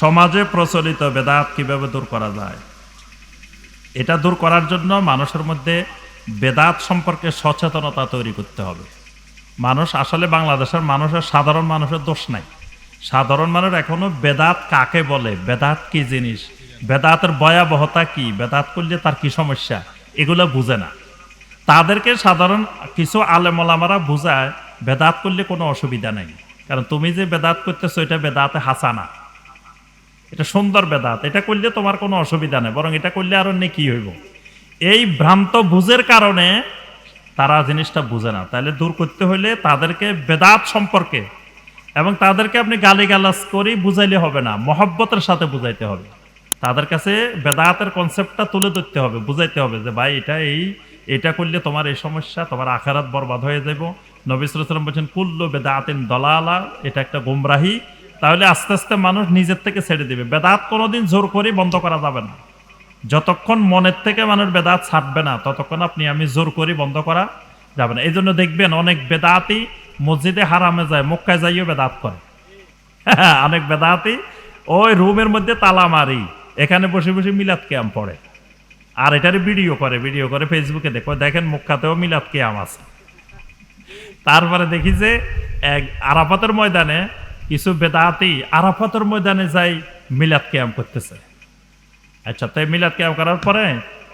সমাজে প্রচলিত বেদাত কীভাবে দূর করা যায়? এটা দূর করার জন্য মানুষের মধ্যে বেদাত সম্পর্কে সচেতনতা তৈরি করতে হবে। মানুষ আসলে বাংলাদেশের মানুষের সাধারণ মানুষের দোষ নাই। সাধারণ মানুষ এখনও বেদাত কাকে বলে? বেদাত কি জিনিস? বেদাতের ভয়াবহতা কি? বেদাত করলে তার কি সমস্যা? এগুলো বুঝে না। তাদেরকে সাধারণ কিছু আলেমলামারা বুঝায়, বেদাত করলে কোনো অসুবিধা নেই। কারণ তুমি যে বেদাত করতেছো, এটা বেদাতে হাসানা। এটা সুন্দর বেদাত। এটা করলে তোমার কোনো অসুবিধা নেই, বরং এটা করলে আরও নেকি হইব। এই ভ্রান্ত বুঝের কারণে তারা জিনিসটা বুঝে না। তাহলে দূর করতে হইলে তাদেরকে বেদাত সম্পর্কে এবং তাদেরকে আপনি গালিগালাজ করে বুঝাইলে হবে না, মহব্বতের সাথে বুঝাইতে হবে। তাদের কাছে বেদাতের কনসেপ্টটা তুলে ধরতে হবে, বুঝাইতে হবে যে, ভাই, এটা এই, এটা করলে তোমার এই সমস্যা, তোমার আখারাত বরবাদ হয়ে যাব নবী সাল্লাম বলছেন, কুল্লু বেদাতিন দলালা। এটা একটা গুমরাহি। তাহলে আস্তে আস্তে মানুষ নিজের থেকে ছেড়ে দিবে। বেদাত কোনোদিন জোর করে বন্ধ করা যাবে না। যতক্ষণ মনের থেকে মানুষ বেদাত ছাড়বে না, ততক্ষণ আপনি আমি জোর করে বন্ধ করা যাবে না। এই জন্য দেখবেন অনেক বেদাতি মসজিদে হারামে যায়, মক্কায় যাইও বেদাত করে। অনেক বেদাতি ওই রুমের মধ্যে তালা মারি, এখানে বসে বসে মিলাদ কেয়াম পড়ে। আর এটারে ভিডিও করে ভিডিও করে ফেসবুকে দেখো। দেখেন মুখাতেও মিলাদ কেয়াম আছে। তারপরে দেখি যে এক আরাফাতের ময়দানে কিছু বেদাতি আরাফাতের ময়দানে যাই মিলাদ ক্যাম্প করতেছে। আচ্ছা তাই মিলাদ ক্যাম্প করার পরে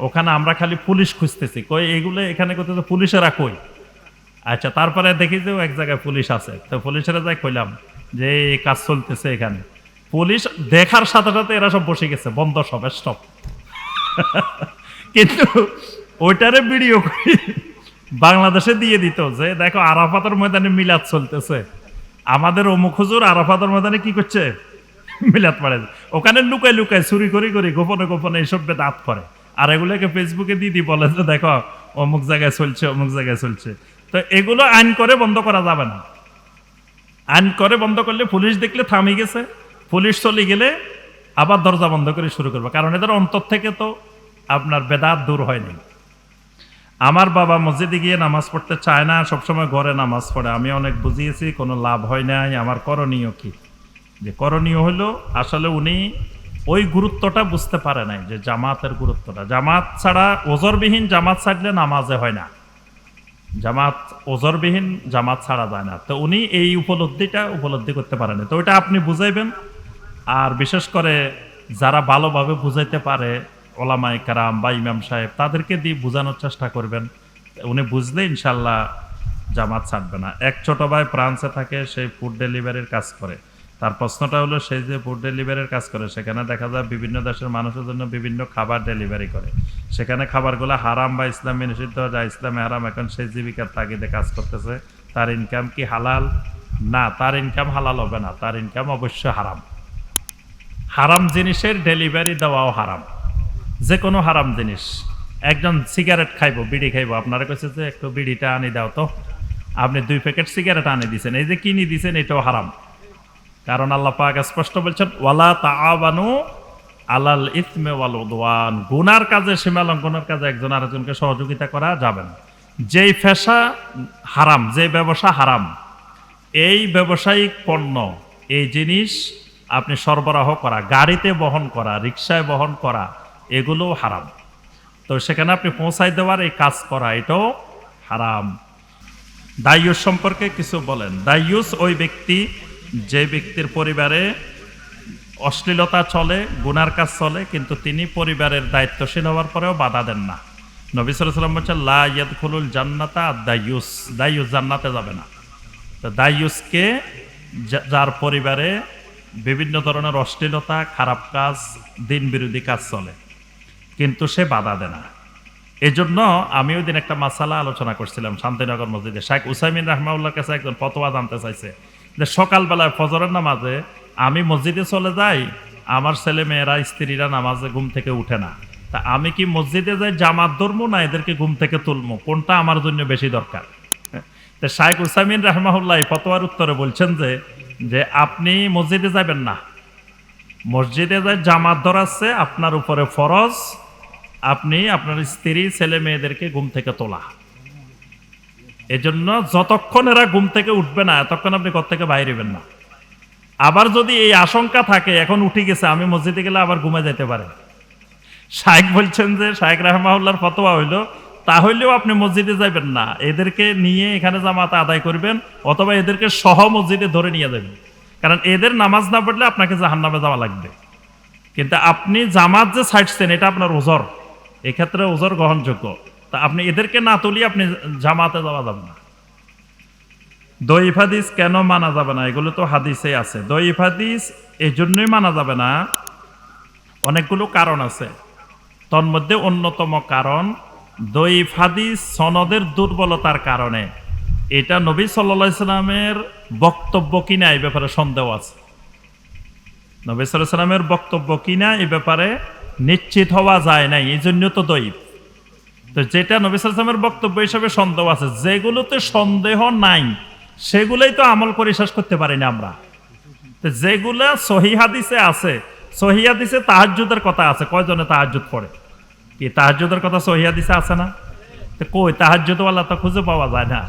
ওখানে আমরা খালি পুলিশ খুঁজতেছি। কই, এগুলো এখানে করতেছে, পুলিশেরা কই? আচ্ছা তারপরে দেখি যে এক জায়গায় পুলিশ আছে। তো পুলিশেরা যাই কইলাম যে, এই কাজ চলতেছে এখানে। পুলিশ দেখার সাথে সাথে এরা সব বসে গেছে, বন্ধ সব স্টপ কিন্তু ওইটারে ভিডিও বাংলাদেশে দিয়ে দিত যে, দেখো আরাফাতের ময়দানে মিলাদ চলতেছে। আমাদের অমুক হুজুর আরাফাতের ময়দানে কি করছে? মিলাদ পড়ে। ওখানে লুকায় লুকায় চুরি করি করি গোপনে গোপনে এইসব বেদাত করে। আর এগুলোকে ফেসবুকে দিয়ে দিই বলে যে, দেখো, অমুক জায়গায় চলছে, অমুক জায়গায় চলছে। তো এগুলো আইন করে বন্ধ করা যাবে না। আইন করে বন্ধ করলে পুলিশ দেখলে থামে গেছে। পুলিশ চলে গেলে আবার দরজা বন্ধ করে শুরু করবে। কারণ এদের অন্তর থেকে তো আপনার বেদাত দূর হয়নি। আমার বাবা মসজিদে গিয়ে নামাজ পড়তে চায় না, সবসময় ঘরে নামাজ পড়ে। আমি অনেক বুঝিয়েছি, কোনো লাভ হয় নাই। আমার করণীয় কি? যে করণীয় হলো, আসলে উনি ওই গুরুত্বটা বুঝতে পারে নাই, যে জামাতের গুরুত্বটা। জামাত ছাড়া ওজরবিহীন জামাত ছাড়লে নামাজে হয় না। জামাত ওজরবিহীন জামাত ছাড়া যায় না। তো উনি এই উপলব্ধিটা উপলব্ধি করতে পারেনি তো ওইটা আপনি বুঝাইবেন। আর বিশেষ করে যারা ভালোভাবে বুঝাইতে পারে ওলামাই কারাম বা ইমাম সাহেব, তাদেরকে দিয়ে বোঝানোর চেষ্টা করবেন। উনি বুঝলে ইনশাল্লাহ জামাত ছাড়বে না। এক ছোট ভাই ফ্রান্সে থাকে সেই ফুড ডেলিভারির কাজ করে। তার প্রশ্নটা হলো সেই যে ফুড ডেলিভারির কাজ করে, সেখানে দেখা যায় বিভিন্ন দেশের মানুষের জন্য বিভিন্ন খাবার ডেলিভারি করে। সেখানে খাবারগুলো হারাম বা ইসলামে নিষিদ্ধ, যা ইসলামে হারাম, এখন সেই জীবিকার তাগিদে কাজ করতেছে। তার ইনকাম কি হালাল? না, তার ইনকাম হালাল হবে না। তার ইনকাম অবশ্যই হারাম। হারাম জিনিসের ডেলিভারি দেওয়াও হারাম। যে কোনো হারাম জিনিস। একজন সিগারেট খাইবো, বিড়ি খাইবো, আপনারা কাছে যে একটু বিড়িটা আনি দাও তো। আপনি দুই প্যাকেট সিগারেট আনি দিছেন, এই যে কিনি দিছেন, এটাও হারাম। কারণ আল্লাহ পাক স্পষ্ট বলছেন, ওয়ালা তাআবানু আলাল ইসমে ওয়াল উদওয়ান। গুনার কাজে, সীমা লঙ্ঘনের কাজে একজন আরেকজনকে সহযোগিতা করা যাবে না। যেই পেশা হারাম যে ব্যবসা হারাম, এই ব্যবসায়িক পণ্য, এই জিনিস আপনি সরবরাহ করা, গাড়িতে বহন করা রিক্সায় বহন করা এগুলোও হারাম। তো সেখানে আপনি পৌঁছাই দেওয়ার এই কাজ করা, এটাও হারাম। দায়ুস সম্পর্কে কিছু বলেন। দায়ুস ওই ব্যক্তি, যে ব্যক্তির পরিবারে অশ্লীলতা চলে, গুনার কাজ চলে, কিন্তু তিনি পরিবারের দায়িত্বশীল হওয়ার পরেও বাধা দেন না। নবী সাল্লাম বলছেন, লা ইয়াদখুলুল জান্নাতা আর দায়ুস দায়ুস জান্নাতে যাবে না। তো দায়ুসকে যার পরিবারে বিভিন্ন ধরনের অশ্লীলতা, খারাপ কাজ দিন বিরোধী কাজ চলে। কিন্তু সে বাধা দেয় না। এই জন্য আমি ওই দিন একটা মাসালা আলোচনা করছিলাম শান্তিনগর মসজিদে। শেখ উসাইমিন রাহমাউল্লার কাছে একজন ফতোয়া জানতে চাইছে যে সকালবেলায় ফজরের নামাজে আমি মসজিদে চলে যাই, আমার ছেলে মেয়েরা, স্ত্রীরা নামাজে ঘুম থেকে উঠে না। তা আমি কি মসজিদে যাই, জামাত ধরবো না এদেরকে ঘুম থেকে তুলবো কোনটা আমার জন্য বেশি দরকার? তো শাইখ উসামিন রাহমাহুল্লাহ ফতোয়ার উত্তরে বলছেন যে যে আপনি মসজিদে যাবেন না। মসজিদে যাই জামাত ধরাচ্ছে, আপনার উপরে ফরজ আপনি আপনার স্ত্রী, ছেলে মেয়েদেরকে ঘুম থেকে তোলা। এজন্য যতক্ষণ এরা ঘুম থেকে উঠবে না, এতক্ষণ আপনি ঘর থেকে বাইরেবেন না। আবার যদি এই আশঙ্কা থাকে, এখন উঠে গেছে, আমি মসজিদে গেলে আবার ঘুমে যেতে পারে। শায়েক বলছেন যে শায়েক রাহমাউল্লার ফতোয়া হইল, তাহলেও আপনি মসজিদে যাবেন না। এদেরকে নিয়ে এখানে জামাত আদায় করবেন, অথবা এদেরকে সহ মসজিদে ধরে নিয়ে যাবেন। কারণ এদের নামাজ না পড়লে আপনাকে জাহান্নামে যাওয়া লাগবে। কিন্তু আপনি জামাত যে ছাড়ছেন, এটা আপনার ওজর। এক্ষেত্রে ওজর গ্রহণযোগ্য। তা আপনি এদেরকে না তুলি আপনি জামাতে যাওয়া যাবে না। দইফ হাদিস কেন মানা যাবে না? এগুলো তো হাদিসে আছে। দইফ হাদিস এই জন্যই মানা যাবে না, অনেকগুলো কারণ আছে। তন্মধ্যে অন্যতম কারণ দইফ হাদিস সনদের দুর্বলতার কারণে। এটা নবী সাল্লা সাল্লামের বক্তব্য কিনা এই ব্যাপারে সন্দেহ আছে। নবী সাল্লাহ সাল্লামের বক্তব্য কিনা এই ব্যাপারে নিশ্চিত হওয়া যায় নাই এই জন্য তো দইফ তো যেটা নবী সাল্লামের বক্তব্য হিসাবে সন্দেহ আছে, যেগুলোতে সন্দেহ নাই, সেগুলোই তো আমল করে শেষ করতে পারি না আমরা। তো যেগুলা সহি হাদিসে আছে, সহি হাদিসে তাহাজ্জুদের কথা আছে, কয়জনে তাহাজ্জুদ পড়ে কি তাহাজ্জুদের কথা সহি হাদিসে আছে না? তো কই তাহাজ্জুদওয়ালা তো খুঁজে পাওয়া যায় না।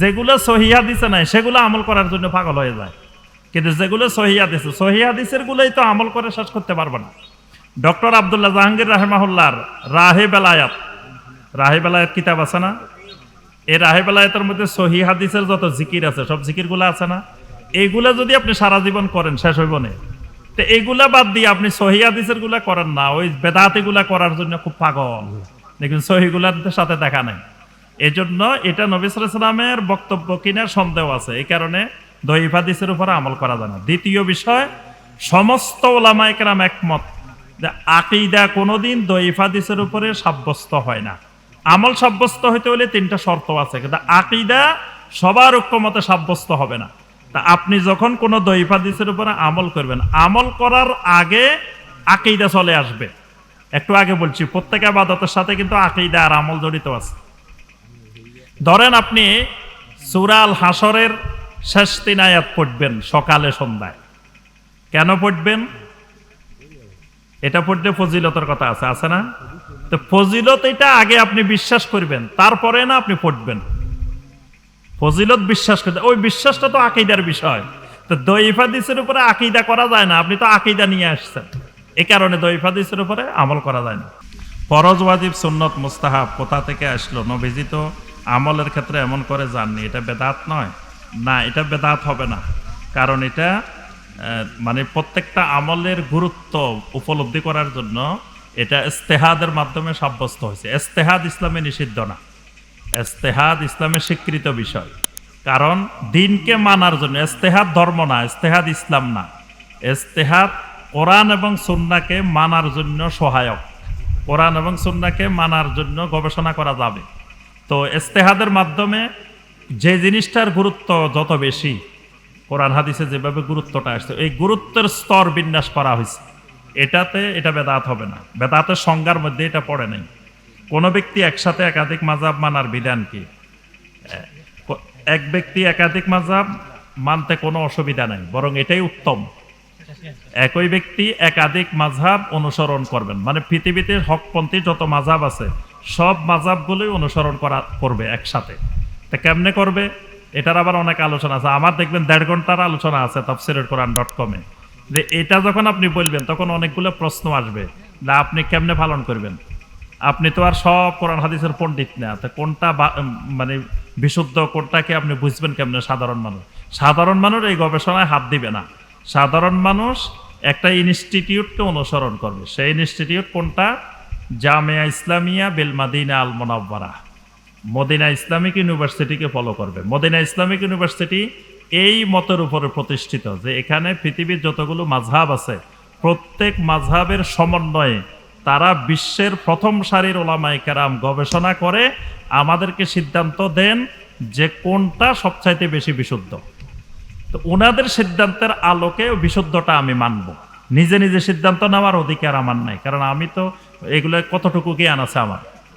যেগুলো সহি হাদিসে নাই, সেগুলো আমল করার জন্য পাগল হয়ে যায়। কিন্তু যেগুলো সহি হাদিসে, সহি হাদিসের গুলোই তো আমল করে শেষ করতে পারব না। ডক্টর আবদুল্লাহ জাহাঙ্গীর রাহেমাহুল্লার রাহে বেলায়াত রাহে বেলায়াত কিতাব আছে না? এই রাহে বেলায়াতের মধ্যে সহি হাদিসের যত জিকির আছে, সব জিকিরগুলো আছে না? এইগুলা যদি আপনি সারা জীবন করেন, শেষ হইব না। তো এইগুলা বাদ দিয়ে আপনি সহি হাদিসেরগুলা করেন না, ওই বেদাতি গুলা করার জন্য খুব পাগল। দেখুন সহিগুলার সাথে দেখা নাই। এই জন্য এটা নবী সালামের বক্তব্য কিনার সন্দেহ আছে। এই কারণে দহিফ হাদিসের উপরে আমল করা যায় না। দ্বিতীয় বিষয়, সমস্ত ওলামাইকেরাম একমত। আকিদা কোনোদিন দহিফ হাদিসের উপরে সাব্যস্ত হয় না। আমল সাব্যস্ত হইতে হলে তিনটা শর্ত আছে, কিন্তু আকিদা সবার ঐক্যমতে সাব্যস্ত হবে না। তা আপনি যখন কোনো দইফ হাদিসের উপরে আমল করবেন, আমল করার আগে আকিদা চলে আসবে। একটু আগে বলছি, প্রত্যেক আবাদতের সাথে কিন্তু আকিদা আর আমল জড়িত আছে। ধরেন আপনি সুরাল হাসরের শেষ তিন আয়াত পড়বেন সকালে সন্ধ্যায়। কেন পড়বেন? এটা পড়লে ফজিলতের কথা আছে আছে না? তো ফজিলত এটা আগে আপনি বিশ্বাস করবেন, তারপরে না আপনি পড়বেন। ফজিলত বিশ্বাস করতে, ওই বিশ্বাসটা তো আকিদার বিষয়। তো দইফাদিসের উপরে আকিদা করা যায় না, আপনি তো আকিদা নিয়ে আসছেন। এই কারণে দইফাদিসের উপরে আমল করা যায় না। ফরজ, ওয়াজিব, সুন্নত, মুস্তাহাব কোথা থেকে আসলো? নবীজি তো আমলের ক্ষেত্রে এমন করে জাননি এটা বেদাত নয়। না, এটা বেদাত হবে না। কারণ এটা মানে প্রত্যেকটা আমলের গুরুত্ব উপলব্ধি করার জন্য এটা ইস্তেহাদের মাধ্যমে সাব্যস্ত হয়েছে। ইস্তেহাদ ইসলামে নিষিদ্ধ না। ইস্তেহাদ ইসলামে স্বীকৃত বিষয়। কারণ দিনকে মানার জন্য ইস্তেহাদ ধর্ম না, ইস্তেহাদ ইসলাম না। ইস্তেহাদ কোরআন এবং সুন্নাকে মানার জন্য সহায়ক। কোরআন এবং সুন্নাকে মানার জন্য গবেষণা করা যাবে। তো ইস্তেহাদের মাধ্যমে যে জিনিসটার গুরুত্ব যত বেশি কোরআন হাদিসে যেভাবে গুরুত্বটা আসছে, এই গুরুত্বের স্তর বিন্যাস করা হয়েছে। এটাতে এটা বেদাত হবে না। বেদাতের সংজ্ঞার মধ্যে এটা পড়ে নাই। কোনো ব্যক্তি একসাথে একাধিক মাজাব মানার বিধান কি? এক ব্যক্তি একাধিক মাজাব মানতে কোনো অসুবিধা নাই, বরং এটাই উত্তম। একই ব্যক্তি একাধিক মাঝহাব অনুসরণ করবেন। মানে পৃথিবীতে হকপন্থী যত মাঝহাব আছে, সব মাঝহাবগুলোই অনুসরণ করা, করবে একসাথে। তা কেমনে করবে? এটার আবার অনেক আলোচনা আছে। আমার দেখবেন দেড় ঘণ্টার আলোচনা আছে তফসিরের কোরআন ডট কমে যে এটা যখন আপনি বলবেন, তখন অনেকগুলো প্রশ্ন আসবে না আপনি কেমনে পালন করবেন। আপনি তো আর সব কোরআন হাদিসের পণ্ডিত না। তো কোনটা মানে বিশুদ্ধ, কোনটাকে আপনি বুঝবেন কেমনে সাধারণ মানুষ? সাধারণ মানুষ এই গবেষণায় হাত দিবে না। সাধারণ মানুষ একটা ইনস্টিটিউটকে অনুসরণ করবে। সেই ইনস্টিটিউট কোনটা? জামিয়া ইসলামিয়া বেলমাদিনা আল মোনাব্বারা মদিনা ইসলামিক ইউনিভার্সিটিকে ফলো করবে। মদিনা ইসলামিক ইউনিভার্সিটি এই মতের উপরে প্রতিষ্ঠিত যে এখানে পৃথিবীর যতগুলো মাঝহাব আছে, প্রত্যেক মাঝহাবের সমন্বয়ে তারা বিশ্বের প্রথম সারির ওলামাই কেরাম গবেষণা করে আমাদেরকে সিদ্ধান্ত দেন যে কোনটা সবচাইতে বেশি বিশুদ্ধ। তো ওনাদের সিদ্ধান্তের আলোকে বিশুদ্ধটা আমি মানব। নিজে নিজে সিদ্ধান্ত নেওয়ার অধিকার আমার নাই, কারণ আমি তো এগুলো কতটুকু জ্ঞান আছে আমার।